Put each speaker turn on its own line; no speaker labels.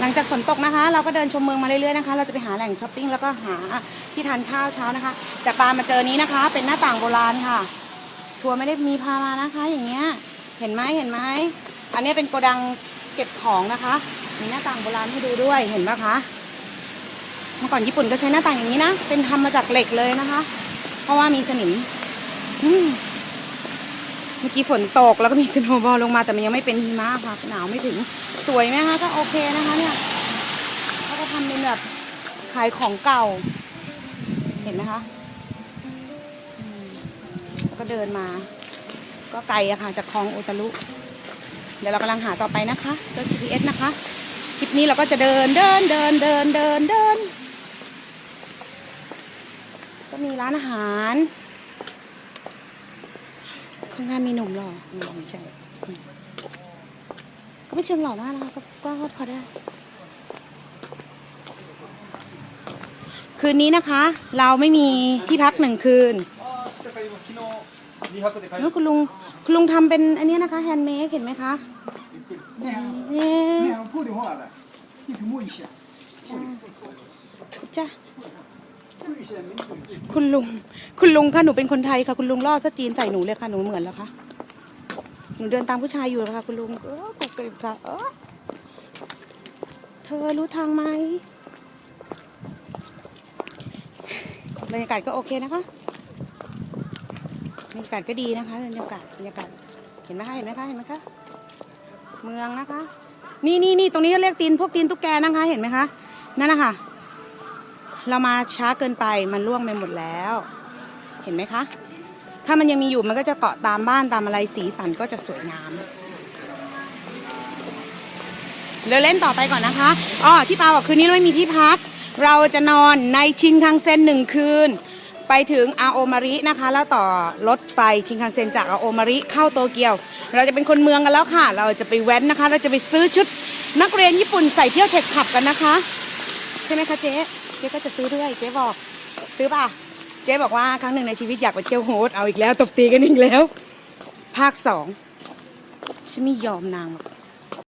หลังจากฝนตกนะคะ เราก็เดินชมเมืองมาเรื่อยๆนะคะ เราจะไปหาแหล่งช้อปปิ้งแล้วก็หาที่ทานข้าวเช้านะคะ แต่ปามาเจอนี้นะคะ เป็นหน้าต่างโบราณค่ะ ทัวร์ไม่ได้มีพามานะคะ อย่างเงี้ย เห็นไหมเห็นไหมอันนี้เป็นโกดังเก็บของนะคะ มีหน้าต่างโบราณให้ดูด้วย เห็นปะคะ เมื่อก่อนญี่ปุ่นก็ใช้หน้าต่างอย่างนี้นะ เป็นทำมาจากเหล็กเลยนะคะ เพราะว่ามีสนิม อืม เมื่อกี้ฝนตกแล้วก็มีสโนว์บอลลงมาแต่มันยังไม่เป็นหิมะค่ะหนาวไม่ถึงสวยไหมคะก็โอเคนะคะเนี่ยเขาก็ทำเป็นแบบขายของเก่า เห็นไหมคะมแล้วก็เดินมา ก็ไกลอะค่ะจากคลองโอตารุเดี๋ยวเรากำลังหาต่อไปนะคะเซิร์ช GPS นะคะคลิปนี้เราก็จะเดินเดินเดินเดินเดินเดินก็มีร้านอาหาร ข้างหน้ามีหนุ่มหล่อไม่ใช่ ก็ไม่เชิงหล่อมากนะก็ก็พอได้ คืนนี้นะคะ เราไม่มีที่พักหนึ่งคืนนี่คุณลุงคุณลุงทำเป็นอันนี้นะคะแฮนด์เมดเห็นไหมคะเนี่ย
พูดถึงว่าอะไรนี่
คือ
มุ่ยเชียจ้ะ
คุณลุง คุณลุงค่ะหนูเป็นคนไทยค่ะ คุณลุงล่อซะจีนใส่หนูเลยค่ะ หนูเหมือนแล้วค่ะหนูเดินตามผู้ชายอยู่แล้วค่ะ คุณลุงเออกุกกริบค่ะเออเธอรู้ทางไหมบรรยากาศก็โอเคนะคะบรรยากาศก็ดีนะคะบรรยากาศบรรยากาศเห็นไหมคะเห็นไหมคะเห็นไหมคะเมืองนะคะ นี่นี่นี่ตรงนี้เรียกตีนพวกตีนตุ๊กแกนะคะ เห็นไหมคะนั่นนะคะ เรามาช้าเกินไปมันล่วงไปหมดแล้ว เห็นไหมคะ ถ้ามันยังมีอยู่มันก็จะเกาะตามบ้านตามอะไรสีสันก็จะสวยงามเลยเล่นต่อไปก่อนนะคะอ๋อที่ปาบอกคืนนี้ไม่มีที่พัก เราจะนอนในชินคังเซ็นหนึ่งคืน ไปถึงอาโอมารินะคะ แล้วต่อรถไฟชินคังเซ็นจากอาโอมาริเข้าโตเกียว เราจะเป็นคนเมืองกันแล้วค่ะ เราจะไปแว้นนะคะ เราจะไปซื้อชุดนักเรียนญี่ปุ่นใส่เที่ยวเทคขับกันนะคะ ใช่ไหมคะเจ๊ เจ๊ก็จะซื้อด้วย เจ๊บอกซื้อป่ะ เจ๊บอกว่าครั้งหนึ่งในชีวิตอยากไปเที่ยวโฮสเอาอีกแล้ว ตบตีกันอีกแล้ว ภาคสองฉันไม่ยอมนางหรอก